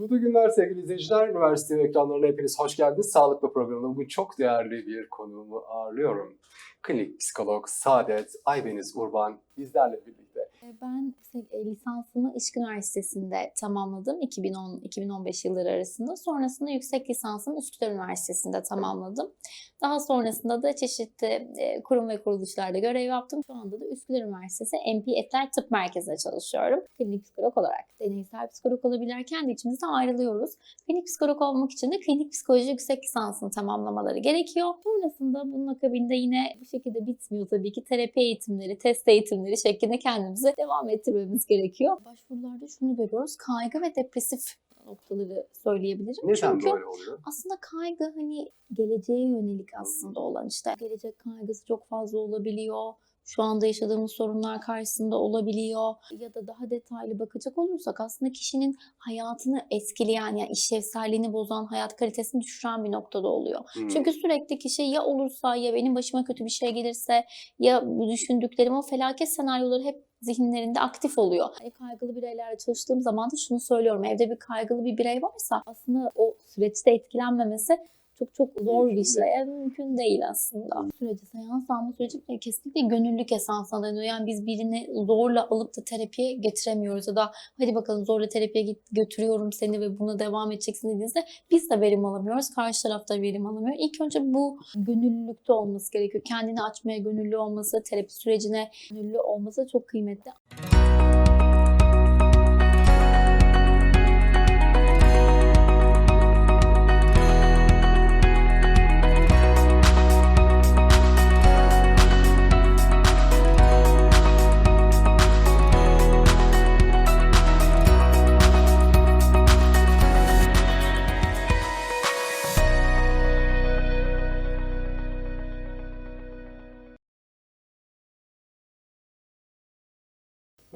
Mutlu günler sevgili izleyiciler. Üniversite ekranlarına hepiniz hoş geldiniz. Sağlıklı programında bugün çok değerli bir konuğumu ağırlıyorum. Klinik psikolog Saadet Aybeniz Urban bizlerle birlikte. Ben e, lisansımı Işık Üniversitesi'nde tamamladım 2010-2015 yılları arasında. Sonrasında yüksek lisansımı Üsküdar Üniversitesi'nde tamamladım. Daha sonrasında da çeşitli e, kurum ve kuruluşlarda görev yaptım. Şu anda da Üsküdar Üniversitesi MP Etler Tıp Merkezi'nde çalışıyorum. Klinik psikolog olarak. Deneysel psikolog olabilirler kendi içimizde ayrılıyoruz. Klinik psikolog olmak için de klinik psikoloji yüksek lisansını tamamlamaları gerekiyor. Sonrasında bunun akabinde yine bu şekilde bitmiyor tabii ki terapi eğitimleri, test eğitimleri şeklinde kendimizi devam ettirmemiz gerekiyor. Başvurularda şunu görüyoruz. Kaygı ve depresif noktaları söyleyebilirim. Neden Çünkü böyle oluyor? aslında kaygı hani geleceğe yönelik aslında olan işte gelecek kaygısı çok fazla olabiliyor. Şu anda yaşadığımız sorunlar karşısında olabiliyor. Ya da daha detaylı bakacak olursak aslında kişinin hayatını etkileyen yani işlevselliğini bozan, hayat kalitesini düşüren bir noktada oluyor. Hmm. Çünkü sürekli kişi ya olursa ya benim başıma kötü bir şey gelirse ya bu düşündüklerim o felaket senaryoları hep zihinlerinde aktif oluyor. Hani kaygılı bireylerle çalıştığım zaman da şunu söylüyorum. Evde bir kaygılı bir birey varsa aslında o süreçte etkilenmemesi çok çok zor bir şey. Yani mümkün değil aslında. Süreci, seans alma süreci bile kesinlikle gönüllülük esasına dayanıyor. Yani biz birini zorla alıp da terapiye getiremiyoruz ya da hadi bakalım zorla terapiye git, götürüyorum seni ve buna devam edeceksin dediğinizde biz de verim alamıyoruz. Karşı taraf da verim alamıyor. İlk önce bu gönüllülükte olması gerekiyor. Kendini açmaya gönüllü olması, terapi sürecine gönüllü olması çok kıymetli.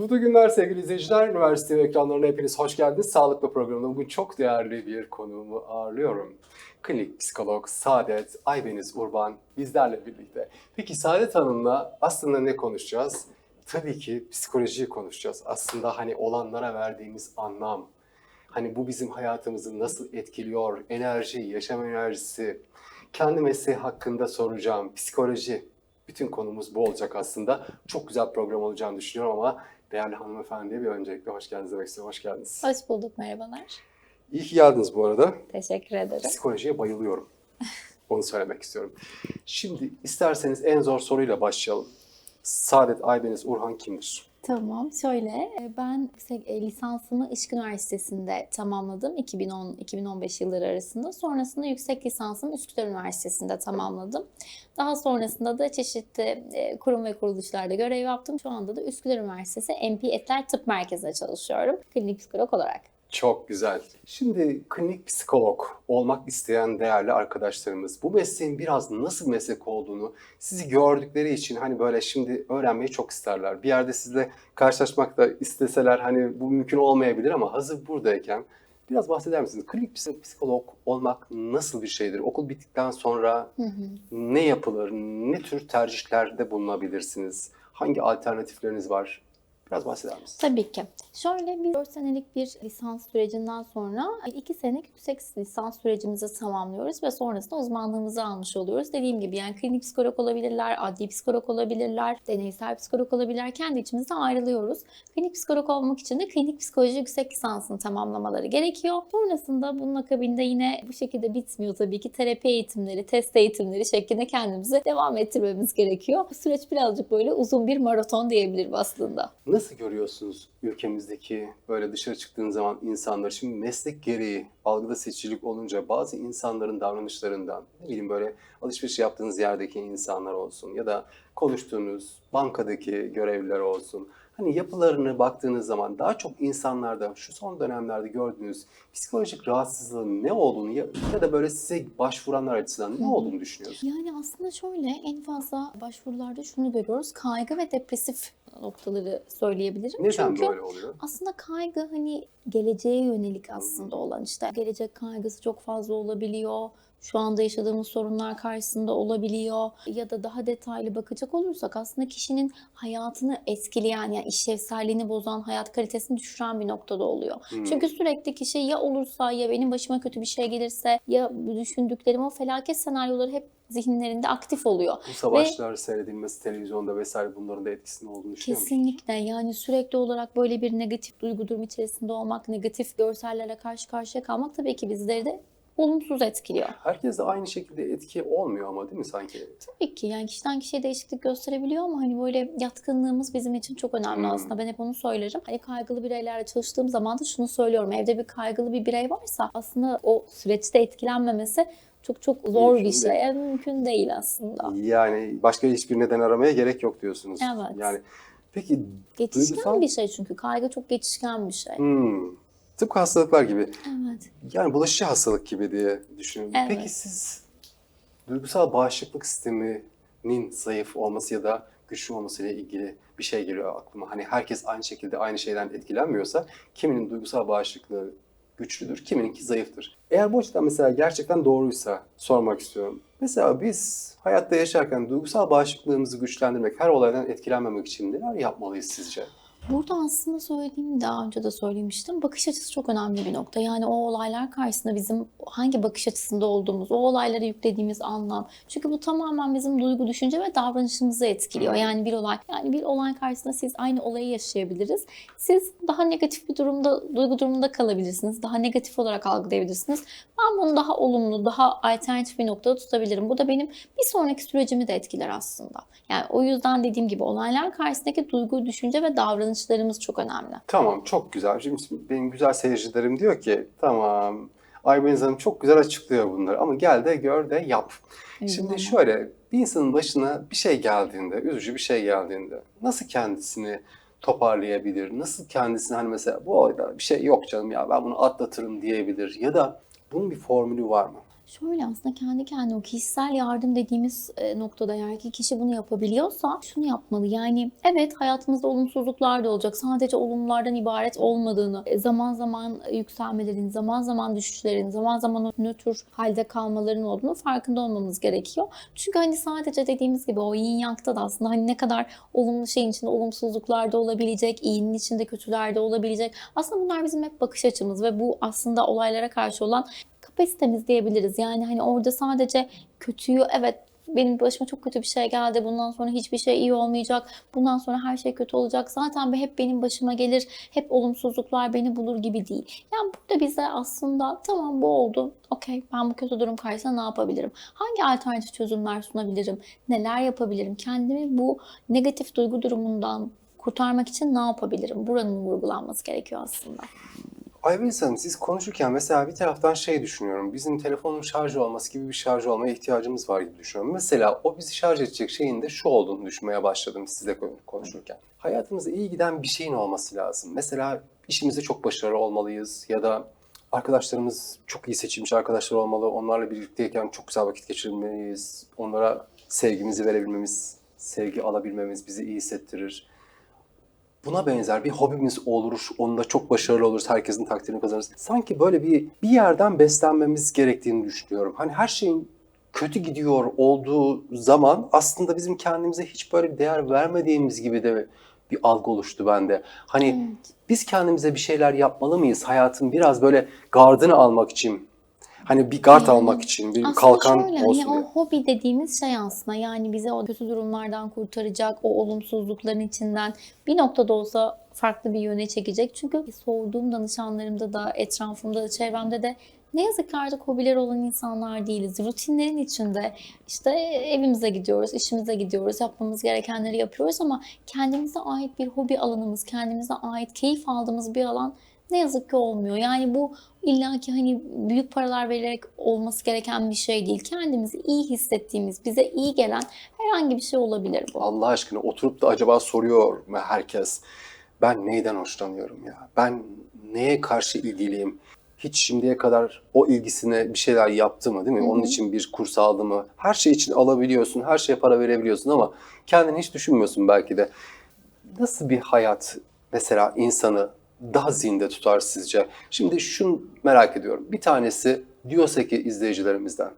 Mutlu günler sevgili izleyiciler. Üniversite ekranlarına hepiniz hoş geldiniz. Sağlıklı programında bugün çok değerli bir konuğumu ağırlıyorum. Klinik psikolog Saadet Aybeniz Urban bizlerle birlikte. Peki Saadet Hanım'la aslında ne konuşacağız? Tabii ki psikolojiyi konuşacağız. Aslında hani olanlara verdiğimiz anlam, hani bu bizim hayatımızı nasıl etkiliyor, enerji, yaşam enerjisi, kendi mesleği hakkında soracağım, psikoloji, bütün konumuz bu olacak aslında. Çok güzel program olacağını düşünüyorum ama değerli hanımefendiye bir öncelikle hoş geldiniz demek istiyorum. Hoş geldiniz. Hoş bulduk, merhabalar. İyi ki geldiniz bu arada. Teşekkür ederim. Psikolojiye bayılıyorum. Onu söylemek istiyorum. Şimdi isterseniz en zor soruyla başlayalım. Saadet Aybeniz Urhan kimdir? Tamam, şöyle e, ben e, lisansımı Işık Üniversitesi'nde tamamladım 2010-2015 yılları arasında. Sonrasında yüksek lisansımı Üsküdar Üniversitesi'nde tamamladım. Daha sonrasında da çeşitli e, kurum ve kuruluşlarda görev yaptım. Şu anda da Üsküdar Üniversitesi MP Etler Tıp Merkezi'nde çalışıyorum. Klinik psikolog olarak. Çok güzel. Şimdi klinik psikolog olmak isteyen değerli arkadaşlarımız bu mesleğin biraz nasıl meslek olduğunu sizi gördükleri için hani böyle şimdi öğrenmeyi çok isterler. Bir yerde sizle karşılaşmak da isteseler hani bu mümkün olmayabilir ama hazır buradayken biraz bahseder misiniz? Klinik psik- psikolog olmak nasıl bir şeydir? Okul bittikten sonra Hı hı. ne yapılır? Ne tür tercihlerde bulunabilirsiniz? Hangi alternatifleriniz var? Biraz bahseder misiniz? Tabii ki. Şöyle bir 4 senelik bir lisans sürecinden sonra 2 senelik yüksek lisans sürecimizi tamamlıyoruz ve sonrasında uzmanlığımızı almış oluyoruz. Dediğim gibi yani klinik psikolog olabilirler, adli psikolog olabilirler, deneysel psikolog olabilirler. Kendi içimizde ayrılıyoruz. Klinik psikolog olmak için de klinik psikoloji yüksek lisansını tamamlamaları gerekiyor. Sonrasında bunun akabinde yine bu şekilde bitmiyor tabii ki terapi eğitimleri, test eğitimleri şeklinde kendimizi devam ettirmemiz gerekiyor. Bu süreç birazcık böyle uzun bir maraton diyebilirim aslında. Nasıl görüyorsunuz ülkemizdeki böyle dışarı çıktığınız zaman insanları? Şimdi meslek gereği algıda seçicilik olunca bazı insanların davranışlarından ne bileyim böyle alışveriş yaptığınız yerdeki insanlar olsun ya da konuştuğunuz bankadaki görevliler olsun. Hani yapılarını baktığınız zaman daha çok insanlarda şu son dönemlerde gördüğünüz psikolojik rahatsızlığın ne olduğunu ya, ya da böyle size başvuranlar açısından ne olduğunu düşünüyorsunuz? Yani aslında şöyle en fazla başvurularda şunu görüyoruz. Kaygı ve depresif noktaları söyleyebilirim. Neden Çünkü böyle oluyor? aslında kaygı hani geleceğe yönelik aslında olan işte gelecek kaygısı çok fazla olabiliyor. şu anda yaşadığımız sorunlar karşısında olabiliyor. Ya da daha detaylı bakacak olursak aslında kişinin hayatını etkileyen yani işlevselliğini bozan, hayat kalitesini düşüren bir noktada oluyor. Hmm. Çünkü sürekli kişi ya olursa ya benim başıma kötü bir şey gelirse ya düşündüklerim o felaket senaryoları hep zihinlerinde aktif oluyor. Bu savaşlar seyredilmesi televizyonda vesaire bunların da etkisinin olduğunu düşünüyor? Kesinlikle yani sürekli olarak böyle bir negatif duygu durum içerisinde olmak, negatif görsellerle karşı karşıya kalmak tabii ki bizleri de olumsuz etkiliyor. Herkes de aynı şekilde etki olmuyor ama değil mi sanki? Tabii ki yani kişiden kişiye değişiklik gösterebiliyor ama hani böyle yatkınlığımız bizim için çok önemli Hmm. aslında. Ben hep onu söylerim. Hani kaygılı bireylerle çalıştığım zaman da şunu söylüyorum. Evde bir kaygılı bir birey varsa aslında o süreçte etkilenmemesi çok çok zor Mümkün bir şey. değil. Yani mümkün değil aslında. Yani başka hiçbir neden aramaya gerek yok diyorsunuz. Evet. Yani peki Geçişken Duygusal- bir şey çünkü. Kaygı çok geçişken bir şey. hmm, tıpkı hastalıklar gibi. Evet. Yani bulaşıcı hastalık gibi diye düşünüyorum. Evet. Peki siz duygusal bağışıklık sisteminin zayıf olması ya da güçlü olmasıyla ilgili bir şey geliyor aklıma. Hani herkes aynı şekilde aynı şeyden etkilenmiyorsa kiminin duygusal bağışıklığı güçlüdür, kimininki zayıftır. Eğer bu açıdan mesela gerçekten doğruysa sormak istiyorum. Mesela biz hayatta yaşarken duygusal bağışıklığımızı güçlendirmek, her olaydan etkilenmemek için neler yapmalıyız sizce? Burada aslında söylediğim daha önce de söylemiştim. Bakış açısı çok önemli bir nokta. Yani o olaylar karşısında bizim hangi bakış açısında olduğumuz, o olaylara yüklediğimiz anlam. Çünkü bu tamamen bizim duygu, düşünce ve davranışımızı etkiliyor. Yani bir olay, yani bir olay karşısında siz aynı olayı yaşayabiliriz. Siz daha negatif bir durumda, duygu durumunda kalabilirsiniz. Daha negatif olarak algılayabilirsiniz. Ben bunu daha olumlu, daha alternatif bir noktada tutabilirim. Bu da benim bir sonraki sürecimi de etkiler aslında. Yani o yüzden dediğim gibi olaylar karşısındaki duygu, düşünce ve davranışlarımız çok önemli. Tamam çok güzel. Şimdi benim güzel seyircilerim diyor ki tamam Aybeniz Hanım çok güzel açıklıyor bunları ama gel de gör de yap. Şimdi Uygulama. şöyle bir insanın başına bir şey geldiğinde, üzücü bir şey geldiğinde nasıl kendisini toparlayabilir? Nasıl kendisini hani mesela bu olayda bir şey yok canım ya ben bunu atlatırım diyebilir ya da bunun bir formülü var mı? Şöyle aslında kendi kendine o kişisel yardım dediğimiz e, noktada eğer ki kişi bunu yapabiliyorsa şunu yapmalı. Yani evet hayatımızda olumsuzluklar da olacak. Sadece olumlardan ibaret olmadığını, e, zaman zaman yükselmelerin, zaman zaman düşüşlerin, zaman zaman nötr halde kalmaların olduğunu farkında olmamız gerekiyor. Çünkü hani sadece dediğimiz gibi o yin yangda da aslında hani ne kadar olumlu şeyin içinde olumsuzluklar da olabilecek, iyinin içinde kötüler de olabilecek. Aslında bunlar bizim hep bakış açımız ve bu aslında olaylara karşı olan kapasitemiz diyebiliriz. Yani hani orada sadece kötüyü evet benim başıma çok kötü bir şey geldi. Bundan sonra hiçbir şey iyi olmayacak. Bundan sonra her şey kötü olacak. Zaten be- hep benim başıma gelir. Hep olumsuzluklar beni bulur gibi değil. Yani burada bize aslında tamam bu oldu. Okey ben bu kötü durum karşısında ne yapabilirim? Hangi alternatif çözümler sunabilirim? Neler yapabilirim? Kendimi bu negatif duygu durumundan kurtarmak için ne yapabilirim? Buranın vurgulanması gerekiyor aslında. Aybeniz Hanım siz konuşurken mesela bir taraftan şey düşünüyorum. Bizim telefonun şarj olması gibi bir şarj olmaya ihtiyacımız var gibi düşünüyorum. Mesela o bizi şarj edecek şeyin de şu olduğunu düşünmeye başladım sizle konuşurken. Hayatımızda iyi giden bir şeyin olması lazım. Mesela işimizde çok başarılı olmalıyız ya da arkadaşlarımız çok iyi seçilmiş arkadaşlar olmalı. Onlarla birlikteyken çok güzel vakit geçirmeliyiz. Onlara sevgimizi verebilmemiz, sevgi alabilmemiz bizi iyi hissettirir. Buna benzer bir hobimiz olur, onda çok başarılı oluruz, herkesin takdirini kazanırız. Sanki böyle bir bir yerden beslenmemiz gerektiğini düşünüyorum. Hani her şeyin kötü gidiyor olduğu zaman aslında bizim kendimize hiç böyle bir değer vermediğimiz gibi de bir algı oluştu bende. Hani Evet. biz kendimize bir şeyler yapmalı mıyız hayatın biraz böyle gardını almak için? Hani bir gard almak için, bir Aslında kalkan şöyle, olsun hani o hobi dediğimiz şey aslında yani bize o kötü durumlardan kurtaracak, o olumsuzlukların içinden bir noktada olsa farklı bir yöne çekecek. Çünkü sorduğum danışanlarımda da, etrafımda da, çevremde de ne yazık ki artık hobileri olan insanlar değiliz. Rutinlerin içinde işte evimize gidiyoruz, işimize gidiyoruz, yapmamız gerekenleri yapıyoruz ama kendimize ait bir hobi alanımız, kendimize ait keyif aldığımız bir alan ne yazık ki olmuyor. Yani bu illaki hani büyük paralar vererek olması gereken bir şey değil. Kendimizi iyi hissettiğimiz, bize iyi gelen herhangi bir şey olabilir bu. Allah aşkına oturup da acaba soruyor mu herkes? Ben neyden hoşlanıyorum ya? Ben neye karşı ilgiliyim? Hiç şimdiye kadar o ilgisine bir şeyler yaptı mı değil mi? Hı hı. Onun için bir kurs aldı mı? Her şey için alabiliyorsun, her şeye para verebiliyorsun ama kendini hiç düşünmüyorsun belki de. Nasıl bir hayat mesela insanı daha zinde tutar sizce? Şimdi şunu merak ediyorum. Bir tanesi diyorsa ki izleyicilerimizden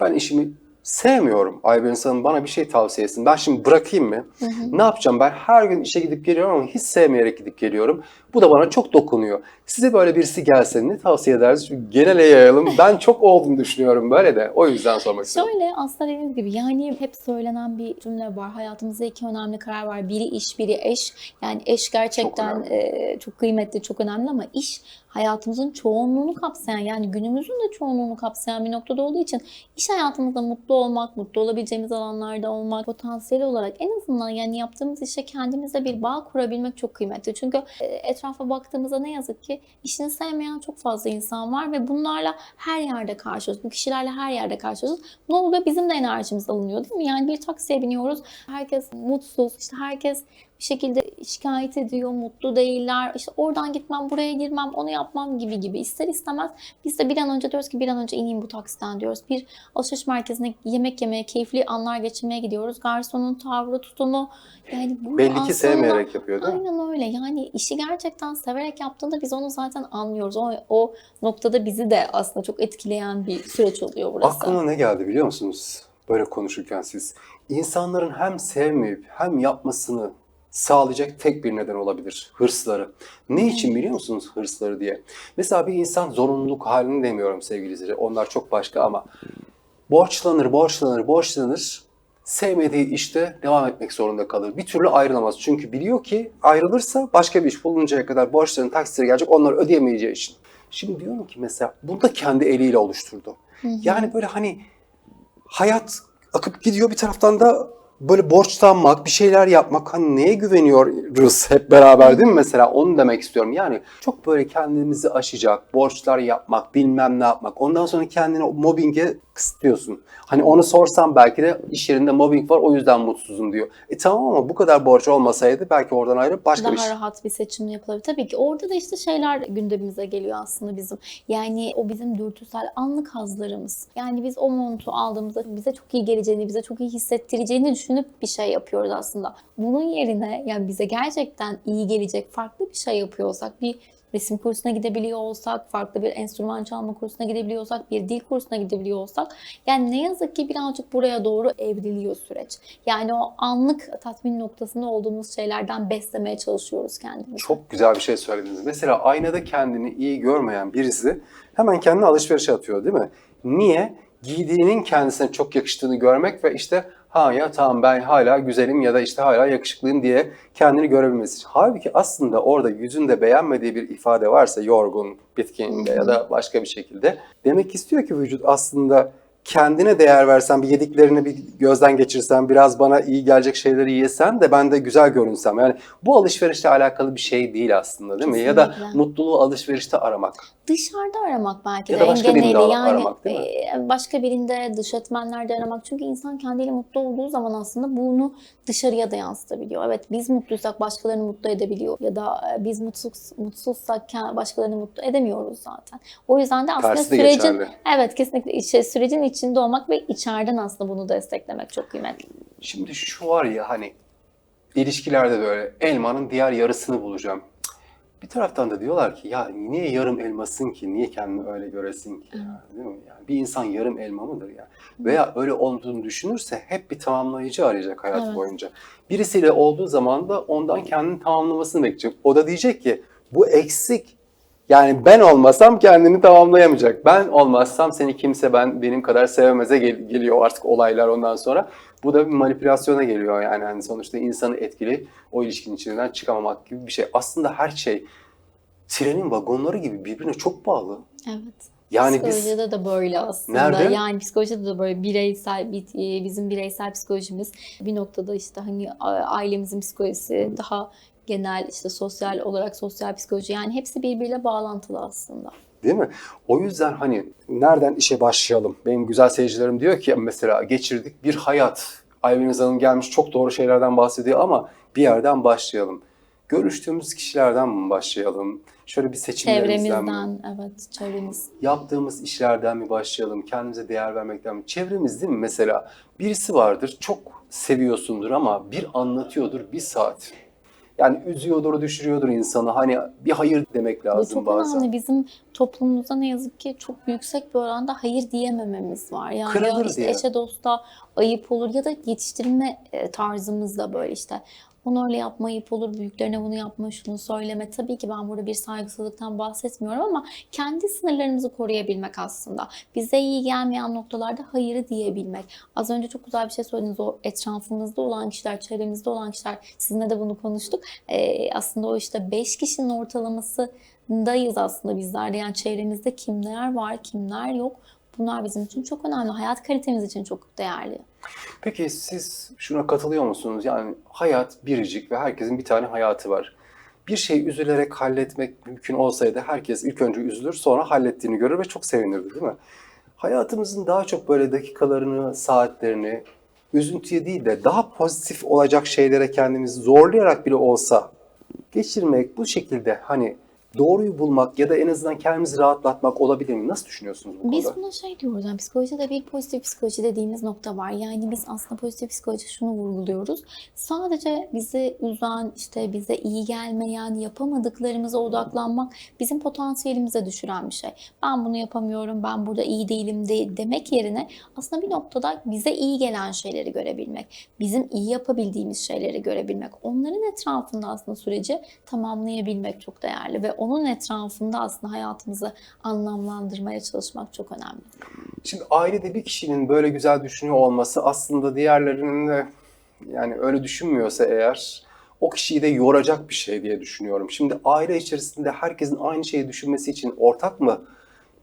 ben işimi sevmiyorum. Ayben Hanım bana bir şey tavsiye etsin. Ben şimdi bırakayım mı? Ne yapacağım? Ben her gün işe gidip geliyorum ama hiç sevmeyerek gidip geliyorum. Bu da bana çok dokunuyor. Size böyle birisi gelse ne tavsiye ederiz? Çünkü genele yayalım. Ben çok olduğunu düşünüyorum böyle de. O yüzden sormak istiyorum. Şöyle aslında dediğiniz gibi yani hep söylenen bir cümle var. Hayatımızda iki önemli karar var. Biri iş, biri eş. Yani eş gerçekten önemli. e, çok kıymetli, çok önemli ama iş hayatımızın çoğunluğunu kapsayan yani günümüzün de çoğunluğunu kapsayan bir noktada olduğu için iş hayatımızda mutlu olmak, mutlu olabileceğimiz alanlarda olmak, potansiyel olarak en azından yani yaptığımız işe kendimize bir bağ kurabilmek çok kıymetli. Çünkü e, etrafa baktığımızda ne yazık ki işini sevmeyen çok fazla insan var ve bunlarla her yerde karşılaşıyoruz. Bu kişilerle her yerde karşılaşıyoruz. Ne oluyor? Bizim de enerjimiz alınıyor değil mi? Yani bir taksiye biniyoruz. Herkes mutsuz. işte herkes bir şekilde şikayet ediyor, mutlu değiller. İşte oradan gitmem, buraya girmem, onu yapmam gibi gibi. İster istemez biz de bir an önce diyoruz ki bir an önce ineyim bu taksiden diyoruz. Bir alışveriş merkezine yemek yemeye, keyifli anlar geçirmeye gidiyoruz. Garsonun tavrı, tutumu yani Belli ki aslında- sevmeyerek yapıyor değil mi? Aynen öyle. Yani işi gerçekten severek yaptığında biz onu zaten anlıyoruz. O, o noktada bizi de aslında çok etkileyen bir süreç oluyor burası. Aklıma ne geldi biliyor musunuz? Böyle konuşurken siz. İnsanların hem sevmeyip hem yapmasını sağlayacak tek bir neden olabilir. Hırsları. Ne için biliyor musunuz hırsları diye? Mesela bir insan zorunluluk halini demiyorum sevgili izleyiciler. Onlar çok başka ama borçlanır, borçlanır, borçlanır. Sevmediği işte devam etmek zorunda kalır. Bir türlü ayrılamaz. Çünkü biliyor ki ayrılırsa başka bir iş buluncaya kadar borçların taksitleri gelecek. Onları ödeyemeyeceği için. Şimdi diyorum ki mesela bunu da kendi eliyle oluşturdu. Yani böyle hani hayat akıp gidiyor bir taraftan da böyle borçlanmak, bir şeyler yapmak hani neye güveniyoruz hep beraber değil mi mesela onu demek istiyorum. Yani çok böyle kendimizi aşacak, borçlar yapmak, bilmem ne yapmak. Ondan sonra kendini mobbinge kısıtlıyorsun. Hani onu sorsam belki de iş yerinde mobbing var o yüzden mutsuzum diyor. E tamam ama bu kadar borç olmasaydı belki oradan ayrı başka daha bir şey. rahat bir seçim yapılabilir. Tabii ki orada da işte şeyler gündemimize geliyor aslında bizim. Yani o bizim dürtüsel anlık hazlarımız. Yani biz o montu aldığımızda bize çok iyi geleceğini, bize çok iyi hissettireceğini düşünüp bir şey yapıyoruz aslında. Bunun yerine yani bize gerçekten iyi gelecek farklı bir şey yapıyor olsak, bir resim kursuna gidebiliyor olsak, farklı bir enstrüman çalma kursuna gidebiliyor olsak, bir dil kursuna gidebiliyor olsak yani ne yazık ki birazcık buraya doğru evriliyor süreç. Yani o anlık tatmin noktasında olduğumuz şeylerden beslemeye çalışıyoruz kendimizi. Çok güzel bir şey söylediniz. Mesela aynada kendini iyi görmeyen birisi hemen kendini alışverişe atıyor değil mi? Niye? Giydiğinin kendisine çok yakıştığını görmek ve işte ha ya tamam ben hala güzelim ya da işte hala yakışıklıyım diye kendini görebilmesi. Halbuki aslında orada yüzünde beğenmediği bir ifade varsa yorgun, bitkin ya da başka bir şekilde demek istiyor ki vücut aslında kendine değer versen, bir yediklerini bir gözden geçirsen, biraz bana iyi gelecek şeyleri yesen de ben de güzel görünsem. Yani bu alışverişle alakalı bir şey değil aslında değil mi? Ya da mutluluğu alışverişte aramak. Dışarıda aramak belki Ya de da başka en birinde geneli ar- yani aramak, değil mi? e, başka birinde dış etmenlerde aramak çünkü insan kendiyle mutlu olduğu zaman aslında bunu dışarıya da yansıtabiliyor. Evet biz mutluysak başkalarını mutlu edebiliyor ya da e, biz mutsuz mutsuzsak başkalarını mutlu edemiyoruz zaten. O yüzden de aslında Tersi de sürecin geçerli. evet kesinlikle içe- sürecin içinde olmak ve içeriden aslında bunu desteklemek çok kıymetli. Şimdi şu var ya hani ilişkilerde de öyle elmanın diğer yarısını bulacağım. Bir taraftan da diyorlar ki ya niye yarım elmasın ki? Niye kendini öyle göresin ki? Ya? Değil mi? Yani bir insan yarım elma mıdır ya? Veya öyle olduğunu düşünürse hep bir tamamlayıcı arayacak hayatı Evet. boyunca. Birisiyle olduğu zaman da ondan kendini tamamlamasını bekleyecek. O da diyecek ki bu eksik. Yani ben olmasam kendini tamamlayamayacak. Ben olmazsam seni kimse ben benim kadar sevemeze gel- geliyor artık olaylar ondan sonra. Bu da bir manipülasyona geliyor yani. yani sonuçta insanı etkili o ilişkinin içinden çıkamamak gibi bir şey. Aslında her şey trenin vagonları gibi birbirine çok bağlı. Evet. Yani biz Psikolojide de böyle aslında. Nerede? Yani psikolojide de böyle bireysel bir- e, bizim bireysel psikolojimiz bir noktada işte hani ailemizin psikolojisi daha genel işte sosyal olarak sosyal psikoloji yani hepsi birbiriyle bağlantılı aslında. Değil mi? O yüzden hani nereden işe başlayalım? Benim güzel seyircilerim diyor ki mesela geçirdik bir hayat. Ayveniz Hanım gelmiş çok doğru şeylerden bahsediyor ama bir yerden başlayalım. Görüştüğümüz kişilerden mi başlayalım? Şöyle bir seçimlerimizden mi? Çevremizden evet çevremiz. Yaptığımız işlerden mi başlayalım? Kendimize değer vermekten mi? Çevremiz değil mi? Mesela birisi vardır çok seviyorsundur ama bir anlatıyordur bir saat. Yani üzüyordur, düşürüyordur insanı. Hani bir hayır demek Bu lazım çok bazen. önemli. Bizim toplumumuzda ne yazık ki çok yüksek bir oranda hayır diyemememiz var. Yani Kırılır ya işte diye. eşe dosta ayıp olur ya da yetiştirilme e, tarzımız da böyle işte. Onu öyle yapma ayıp olur, büyüklerine bunu yapma, şunu söyleme. Tabii ki ben burada bir saygısızlıktan bahsetmiyorum ama kendi sınırlarımızı koruyabilmek aslında. Bize iyi gelmeyen noktalarda hayırı diyebilmek. Az önce çok güzel bir şey söylediniz. O etrafımızda olan kişiler, çevremizde olan kişiler, sizinle de bunu konuştuk. Ee, aslında o işte 5 kişinin ortalamasındayız aslında bizler de. Yani çevremizde kimler var, kimler yok. Bunlar bizim için çok önemli. Hayat kalitemiz için çok değerli. Peki siz şuna katılıyor musunuz? Yani hayat biricik ve herkesin bir tane hayatı var. Bir şeyi üzülerek halletmek mümkün olsaydı herkes ilk önce üzülür sonra hallettiğini görür ve çok sevinirdi değil mi? Hayatımızın daha çok böyle dakikalarını, saatlerini üzüntüye değil de daha pozitif olacak şeylere kendimizi zorlayarak bile olsa geçirmek bu şekilde hani doğruyu bulmak ya da en azından kendimizi rahatlatmak olabilir mi? Nasıl düşünüyorsunuz bu Biz konuda? buna şey diyoruz, yani psikolojide bir pozitif psikoloji dediğimiz nokta var. Yani biz aslında pozitif psikoloji şunu vurguluyoruz. Sadece bizi üzen, işte bize iyi gelmeyen, yapamadıklarımıza odaklanmak bizim potansiyelimize düşüren bir şey. Ben bunu yapamıyorum, ben burada iyi değilim de, demek yerine aslında bir noktada bize iyi gelen şeyleri görebilmek, bizim iyi yapabildiğimiz şeyleri görebilmek, onların etrafında aslında süreci tamamlayabilmek çok değerli ve onun etrafında aslında hayatımızı anlamlandırmaya çalışmak çok önemli. Şimdi ailede bir kişinin böyle güzel düşünüyor olması aslında diğerlerinin de yani öyle düşünmüyorsa eğer o kişiyi de yoracak bir şey diye düşünüyorum. Şimdi aile içerisinde herkesin aynı şeyi düşünmesi için ortak mı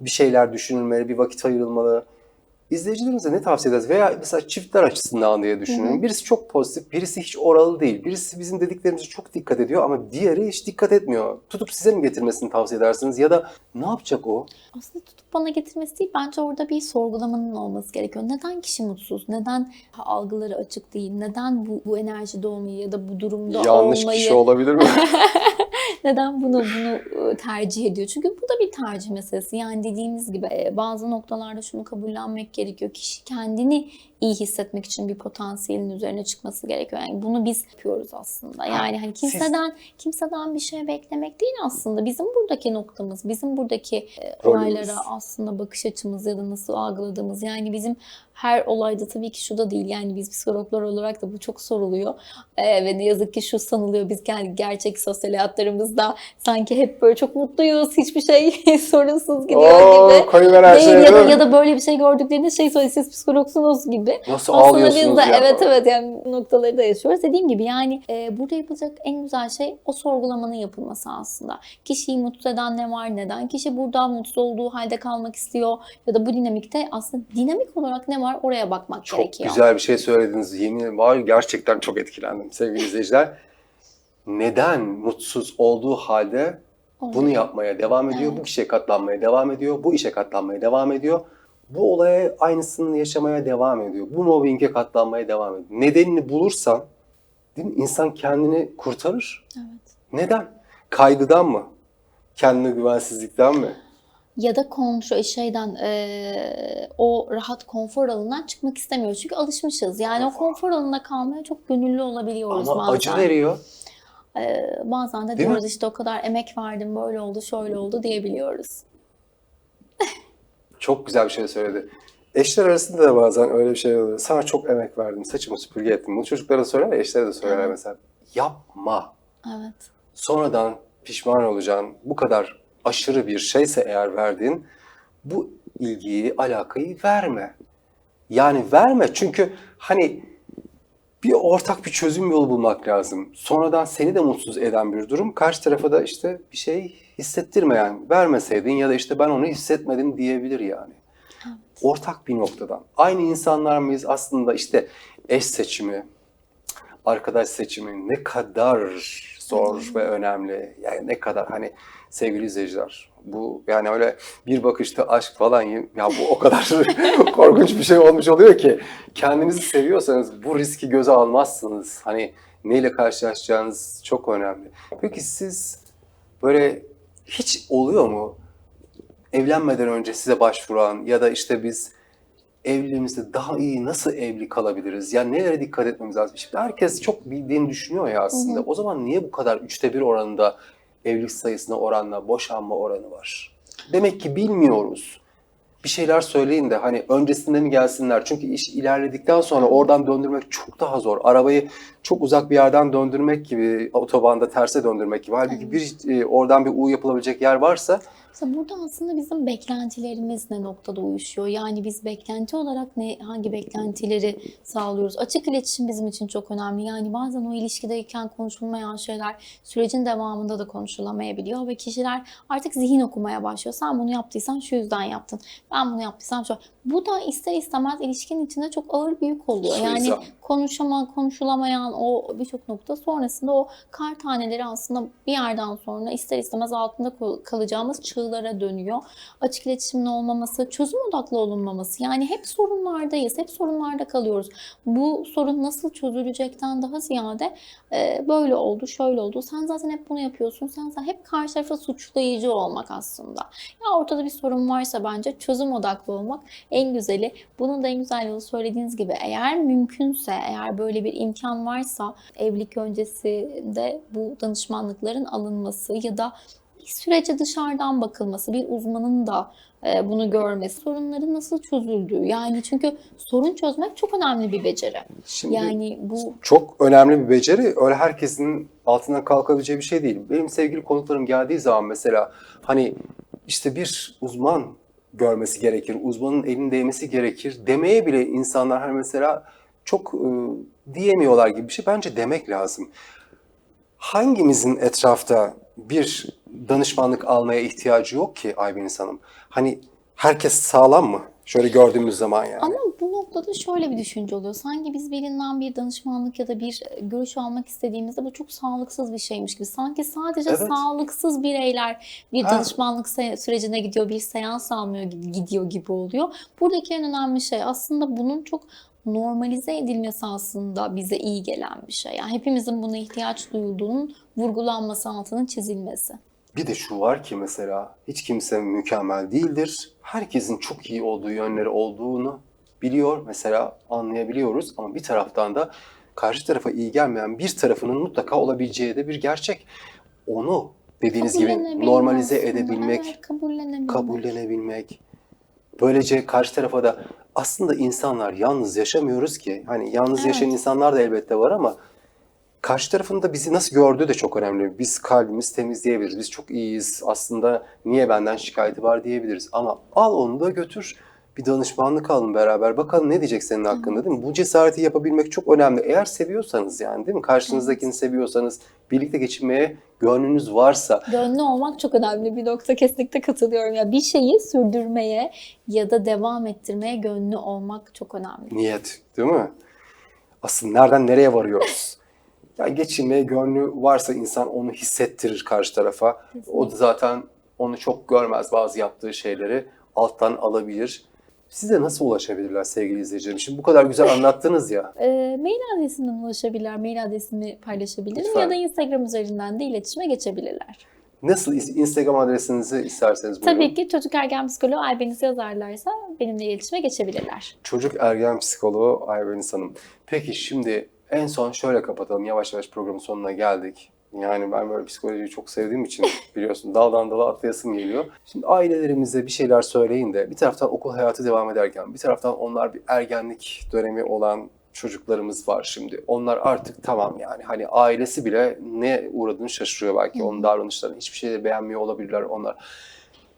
bir şeyler düşünülmeli, bir vakit ayrılmalı? İzleyicilerimize ne tavsiye ederiz? Veya mesela çiftler açısından diye düşünün. Birisi çok pozitif, birisi hiç oralı değil. Birisi bizim dediklerimize çok dikkat ediyor ama diğeri hiç dikkat etmiyor. Tutup size mi getirmesini tavsiye edersiniz? Ya da ne yapacak o? Aslında tutup bana getirmesi değil, bence orada bir sorgulamanın olması gerekiyor. Neden kişi mutsuz? Neden algıları açık değil? Neden bu, bu enerjide olmayı ya da bu durumda Yanlış olmayı, kişi olabilir mi? neden bunu bunu e, tercih ediyor? Çünkü bu da bir tercih meselesi. Yani dediğimiz gibi bazı noktalarda şunu kabullenmek gerekiyor. Kişi kendini iyi hissetmek için bir potansiyelin üzerine çıkması gerekiyor. Yani bunu biz yapıyoruz aslında. Yani hani siz- kimseden kimseden bir şey beklemek değil aslında. Bizim buradaki noktamız, bizim buradaki e, Rolümüz. olaylara aslında bakış açımız ya da nasıl algıladığımız. Yani bizim her olayda tabii ki şu da değil. Yani biz psikologlar olarak da bu çok soruluyor. Ee, ve ne yazık ki şu sanılıyor biz kendi gerçek sosyal hayatlarımızda sanki hep böyle çok mutluyuz. Hiçbir şey sorunsuz gidiyor gibi. koyuver Değil ya da, ya da böyle bir şey gördüklerinde şey söylüyor siz psikologsunuz gibi. Nasıl Aslında ağlıyorsunuz biz de ya? evet evet yani noktaları da yaşıyoruz. Dediğim gibi yani e, burada yapılacak en güzel şey o sorgulamanın yapılması aslında. Kişiyi mutsuz eden ne var, neden kişi burada mutsuz olduğu halde kalmak istiyor ya da bu dinamikte aslında dinamik olarak ne var oraya bakmak Çok gerekiyor. güzel bir şey söylediniz. Yemin ederim var gerçekten çok etkilendim sevgili izleyiciler. Neden mutsuz olduğu halde bunu yapmaya devam ediyor, Evet. bu kişiye katlanmaya devam ediyor, bu işe katlanmaya devam ediyor. Bu olaya aynısını yaşamaya devam ediyor. Bu mobbinge katlanmaya devam ediyor. Nedenini bulursan değil mi? insan kendini kurtarır. Evet. Neden? Kaygıdan mı? Kendine güvensizlikten mi? Ya da kontrol şeyden eee, o rahat konfor alanından çıkmak istemiyoruz. Çünkü alışmışız. Yani o konfor alanında kalmaya çok gönüllü olabiliyoruz Ama bazen. acı veriyor. Eee, bazen de Değil mi? diyoruz işte o kadar emek verdim böyle oldu şöyle oldu diyebiliyoruz. Çok güzel bir şey söyledi. Eşler arasında da bazen öyle bir şey oluyor. Sana çok emek verdim, saçımı süpürge ettim. Bunu çocuklara söyler, eşlere de söyler Evet. mesela. Yapma. Evet. Sonradan pişman olacaksın. Bu kadar aşırı bir şeyse eğer verdiğin, bu ilgiyi, alakayı verme. Yani verme çünkü hani bir ortak bir çözüm yolu bulmak lazım. Sonradan seni de mutsuz eden bir durum. Karşı tarafa da işte bir şey hissettirmeyen, vermeseydin ya da işte ben onu hissetmedim diyebilir yani. Ortak bir noktadan. Aynı insanlar mıyız? Aslında işte eş seçimi, arkadaş seçimi ne kadar zor ve önemli. Yani ne kadar hani sevgili izleyiciler bu yani öyle bir bakışta aşk falan ya bu o kadar korkunç bir şey olmuş oluyor ki kendinizi seviyorsanız bu riski göze almazsınız. Hani neyle karşılaşacağınız çok önemli. Peki siz böyle hiç oluyor mu evlenmeden önce size başvuran ya da işte biz evliliğimizde daha iyi nasıl evli kalabiliriz? Yani nelere dikkat etmemiz lazım? Şimdi herkes çok bildiğini düşünüyor ya aslında. Hı hı. O zaman niye bu kadar üçte bir oranında evlilik sayısına oranla boşanma oranı var? Demek ki bilmiyoruz. Bir şeyler söyleyin de hani öncesinde mi gelsinler? Çünkü iş ilerledikten sonra oradan döndürmek çok daha zor. Arabayı çok uzak bir yerden döndürmek gibi, otobanda terse döndürmek gibi. Halbuki bir e, oradan bir U yapılabilecek yer varsa İşte burada aslında bizim beklentilerimiz ne noktada uyuşuyor? Yani biz beklenti olarak ne hangi beklentileri sağlıyoruz? Açık iletişim bizim için çok önemli. Yani bazen o ilişkideyken konuşulmayan şeyler sürecin devamında da konuşulamayabiliyor ve kişiler artık zihin okumaya başlıyor. Sen bunu yaptıysan şu yüzden yaptın. Ben bunu yaptıysam şu. Bu da ister istemez ilişkinin içinde çok ağır bir yük oluyor. Yani konuşama, konuşulamayan o birçok nokta sonrasında o kar taneleri aslında bir yerden sonra ister istemez altında kal- kalacağımız çığlara dönüyor. Açık iletişimin olmaması, çözüm odaklı olunmaması. Yani hep sorunlardayız, hep sorunlarda kalıyoruz. Bu sorun nasıl çözülecekten daha ziyade e, böyle oldu, şöyle oldu. Sen zaten hep bunu yapıyorsun. Sen zaten hep karşı tarafa suçlayıcı olmak aslında. Ya ortada bir sorun varsa bence çözüm odaklı olmak en güzeli. Bunun da en güzel yolu söylediğiniz gibi eğer mümkünse, eğer böyle bir imkan varsa evlilik öncesinde bu danışmanlıkların alınması ya da sürece dışarıdan bakılması, bir uzmanın da e, bunu görmesi, sorunların nasıl çözüldüğü. Yani çünkü sorun çözmek çok önemli bir beceri. şimdi Yani bu çok önemli bir beceri. Öyle herkesin altından kalkabileceği bir şey değil. Benim sevgili konuklarım geldiği zaman mesela hani işte bir uzman görmesi gerekir, uzmanın elini değmesi gerekir demeye bile insanlar hani mesela çok e, diyemiyorlar gibi bir şey. Bence demek lazım. Hangimizin etrafta bir danışmanlık almaya ihtiyacı yok ki Aybeniz Hanım? Hani herkes sağlam mı? Şöyle gördüğümüz zaman yani. Ama bu noktada şöyle bir düşünce oluyor. Sanki biz birinden bir danışmanlık ya da bir e, görüş almak istediğimizde bu çok sağlıksız bir şeymiş gibi. Sanki sadece Evet. sağlıksız bireyler bir Ha. danışmanlık sürecine gidiyor, bir seans almıyor gibi gidiyor gibi oluyor. Buradaki en önemli şey aslında bunun çok normalize edilmesi aslında bize iyi gelen bir şey. Yani hepimizin buna ihtiyaç duyulduğunun vurgulanması, altının çizilmesi. Bir de şu var ki mesela hiç kimse mükemmel değildir. Herkesin çok iyi olduğu yönleri olduğunu biliyor mesela anlayabiliyoruz ama bir taraftan da karşı tarafa iyi gelmeyen bir tarafının mutlaka olabileceği de bir gerçek. Onu dediğiniz gibi normalize aslında. edebilmek, Evet, kabullenebilmek. kabullenebilmek. Böylece karşı tarafa da aslında insanlar yalnız yaşamıyoruz ki. Hani yalnız Evet. yaşayan insanlar da elbette var ama karşı tarafın da bizi nasıl gördüğü de çok önemli. Biz kalbimiz temiz diyebiliriz. Biz çok iyiyiz. Aslında niye benden şikayeti var diyebiliriz. Ama al onu da götür. Bir danışmanlık alın beraber. Bakalım ne diyecek senin hakkında değil mi? Bu cesareti yapabilmek çok önemli. Eğer seviyorsanız yani değil mi? Karşınızdakini seviyorsanız, birlikte geçinmeye gönlünüz varsa Gönlü olmak çok önemli bir nokta. Kesinlikle katılıyorum. Ya bir şeyi sürdürmeye ya da devam ettirmeye gönlü olmak çok önemli. Niyet, değil mi? Aslında nereden nereye varıyoruz? Ya geçinmeye gönlü varsa insan onu hissettirir karşı tarafa. O da zaten onu çok görmez bazı yaptığı şeyleri alttan alabilir. Size nasıl ulaşabilirler sevgili izleyicilerim? Şimdi bu kadar güzel anlattınız ya. Ee, mail adresinden ulaşabilirler, mail adresimi paylaşabilirim Lütfen. ya da Instagram üzerinden de iletişime geçebilirler. Nasıl Instagram adresinizi isterseniz buyurun. Tabii ki çocuk ergen psikoloğu Aybeniz yazarlarsa benimle iletişime geçebilirler. Çocuk ergen psikoloğu Aybenis Hanım. Peki şimdi en son şöyle kapatalım. Yavaş yavaş programın sonuna geldik. Yani ben böyle psikolojiyi çok sevdiğim için biliyorsun daldan dala atlayasım geliyor. Şimdi ailelerimize bir şeyler söyleyin de bir taraftan okul hayatı devam ederken bir taraftan onlar bir ergenlik dönemi olan çocuklarımız var şimdi. Onlar artık tamam yani hani ailesi bile ne uğradığını şaşırıyor belki onun davranışlarını. Hiçbir şeyi de beğenmiyor olabilirler onlar.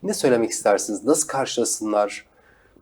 Ne söylemek istersiniz? Nasıl karşılasınlar?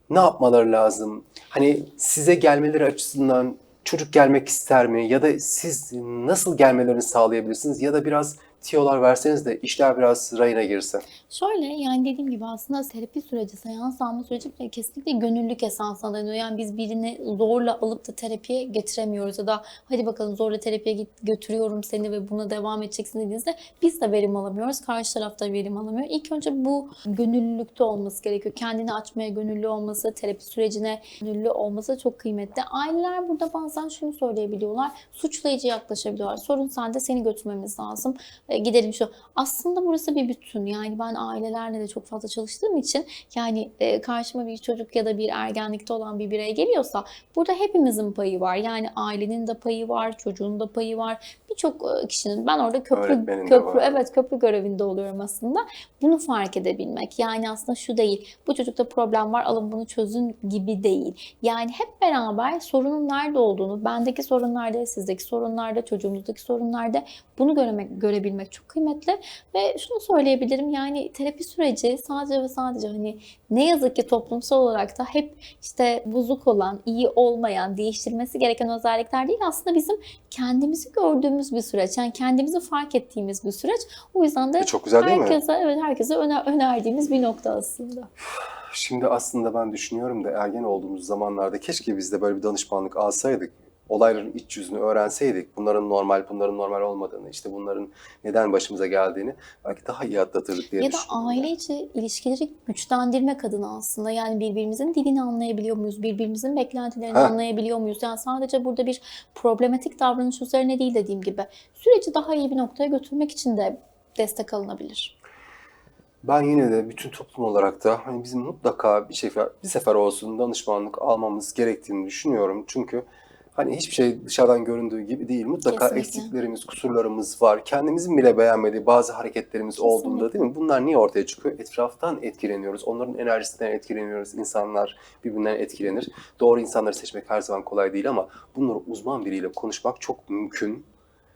ne yapmaları lazım? Hani size gelmeleri açısından çocuk gelmek ister mi? Ya da siz nasıl gelmelerini sağlayabilirsiniz? Ya da biraz tiyolar verseniz de işler biraz rayına girse. Şöyle yani dediğim gibi aslında terapi süreci, seans alma süreci kesinlikle gönüllülük esasına dayanıyor. Yani biz birini zorla alıp da terapiye getiremiyoruz ya da hadi bakalım zorla terapiye git, götürüyorum seni ve buna devam edeceksin dediğinizde biz de verim alamıyoruz. Karşı taraf da verim alamıyor. İlk önce bu gönüllülükte olması gerekiyor. Kendini açmaya gönüllü olması, terapi sürecine gönüllü olması çok kıymetli. Aileler burada bazen şunu söyleyebiliyorlar. Suçlayıcı yaklaşabiliyorlar. Sorun sende seni götürmemiz lazım. E, gidelim şu. Aslında burası bir bütün. Yani ben ailelerle de çok fazla çalıştığım için yani e, karşıma bir çocuk ya da bir ergenlikte olan bir birey geliyorsa burada hepimizin payı var. Yani ailenin de payı var, çocuğun da payı var. Birçok e, kişinin ben orada köprü köprü evet köprü görevinde oluyorum aslında. Bunu fark edebilmek. Yani aslında şu değil. Bu çocukta problem var. Alın bunu çözün gibi değil. Yani hep beraber sorunun nerede olduğunu, bendeki sorun nerede, sizdeki sorun nerede, çocuğumuzdaki sorun nerede bunu göremek, görebilmek çok kıymetli. Ve şunu söyleyebilirim yani terapi süreci sadece ve sadece hani ne yazık ki toplumsal olarak da hep işte bozuk olan, iyi olmayan, değiştirmesi gereken özellikler değil aslında bizim kendimizi gördüğümüz bir süreç. Yani kendimizi fark ettiğimiz bir süreç. O yüzden de E, çok güzel herkese evet herkese öner- önerdiğimiz bir nokta aslında. Şimdi aslında ben düşünüyorum da ergen olduğumuz zamanlarda keşke biz de böyle bir danışmanlık alsaydık. Olayların iç yüzünü öğrenseydik. Bunların normal, bunların normal olmadığını, işte bunların neden başımıza geldiğini belki daha iyi atlatırdık diye Ya da aile içi ilişkileri güçlendirmek adına aslında yani birbirimizin dilini anlayabiliyor muyuz? Birbirimizin beklentilerini Heh. anlayabiliyor muyuz? Yani sadece burada bir problematik davranış üzerine değil dediğim gibi süreci daha iyi bir noktaya götürmek için de destek alınabilir. Ben yine de bütün toplum olarak da hani bizim mutlaka bir sefer, bir sefer olsun danışmanlık almamız gerektiğini düşünüyorum. Çünkü hani hiçbir şey dışarıdan göründüğü gibi değil. Mutlaka Kesinlikle. eksiklerimiz, kusurlarımız var. Kendimizin bile beğenmediği bazı hareketlerimiz olduğunda Kesinlikle. değil mi? Bunlar niye ortaya çıkıyor? Etraftan etkileniyoruz. Onların enerjisinden etkileniyoruz. İnsanlar birbirinden etkilenir. Doğru insanları seçmek her zaman kolay değil ama bunları uzman biriyle konuşmak çok mümkün.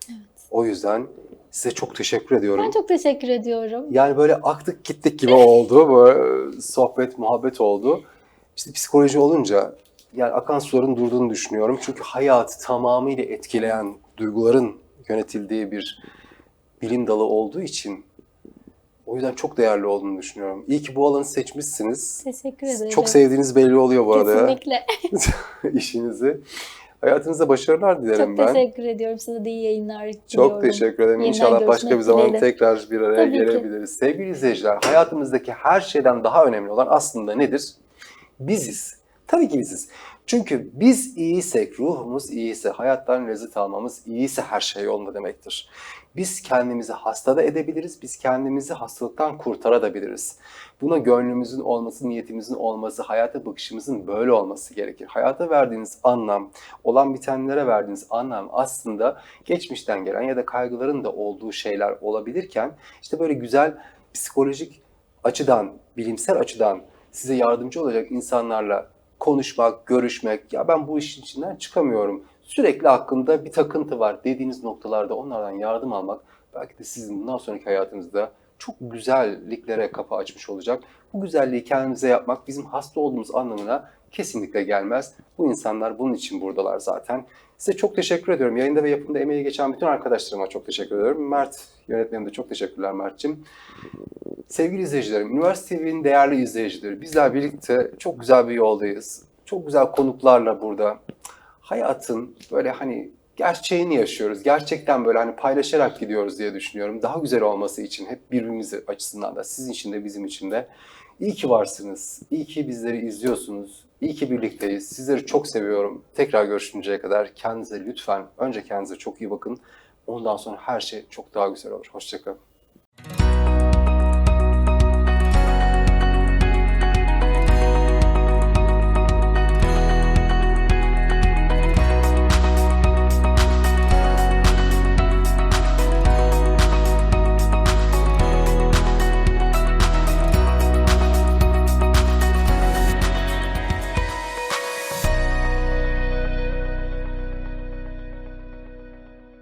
Evet. O yüzden size çok teşekkür ediyorum. Ben çok teşekkür ediyorum. Yani böyle aktık gittik gibi oldu. Böyle sohbet, muhabbet oldu. İşte psikoloji olunca yani akan suların durduğunu düşünüyorum. Çünkü hayatı tamamıyla etkileyen duyguların yönetildiği bir bilim dalı olduğu için o yüzden çok değerli olduğunu düşünüyorum. İyi ki bu alanı seçmişsiniz. Teşekkür ederim. Çok sevdiğiniz belli oluyor bu arada Kesinlikle. işinizi. Hayatınızda başarılar dilerim Çok ben. teşekkür ediyorum. Size de iyi yayınlar Çok diliyorum. teşekkür ederim. Yeniden İnşallah başka bir zaman dileğiyle. tekrar bir araya Tabii ki. gelebiliriz. Sevgili izleyiciler, hayatımızdaki her şeyden daha önemli olan aslında nedir? Biziz. Tabii ki biziz. Çünkü biz iyiysek, ruhumuz iyiyse, hayattan lezzet almamız iyiyse her şey yolunda demektir. Biz kendimizi hasta da edebiliriz, biz kendimizi hastalıktan kurtarabiliriz. Buna gönlümüzün olması, niyetimizin olması, hayata bakışımızın böyle olması gerekir. Hayata verdiğiniz anlam, olan bitenlere verdiğiniz anlam aslında geçmişten gelen ya da kaygıların da olduğu şeyler olabilirken işte böyle güzel psikolojik açıdan, bilimsel açıdan size yardımcı olacak insanlarla konuşmak, görüşmek, ya ben bu işin içinden çıkamıyorum. Sürekli hakkında bir takıntı var dediğiniz noktalarda onlardan yardım almak belki de sizin bundan sonraki hayatınızda çok güzelliklere kapı açmış olacak. Bu güzelliği kendimize yapmak bizim hasta olduğumuz anlamına kesinlikle gelmez. Bu insanlar bunun için buradalar zaten. Size çok teşekkür ediyorum. Yayında ve yapımda emeği geçen bütün arkadaşlarıma çok teşekkür ediyorum. Mert yönetmenim de çok teşekkürler Mert'cim. Sevgili izleyicilerim, Üniversite TV'nin değerli izleyicileri, bizler birlikte çok güzel bir yoldayız. Çok güzel konuklarla burada hayatın böyle hani gerçeğini yaşıyoruz. Gerçekten böyle hani paylaşarak gidiyoruz diye düşünüyorum. Daha güzel olması için hep birbirimizi açısından da sizin için de bizim için de. İyi ki varsınız. İyi ki bizleri izliyorsunuz. İyi ki birlikteyiz. Sizleri çok seviyorum. Tekrar görüşünceye kadar kendinize lütfen önce kendinize çok iyi bakın. Ondan sonra her şey çok daha güzel olur. Hoşçakalın.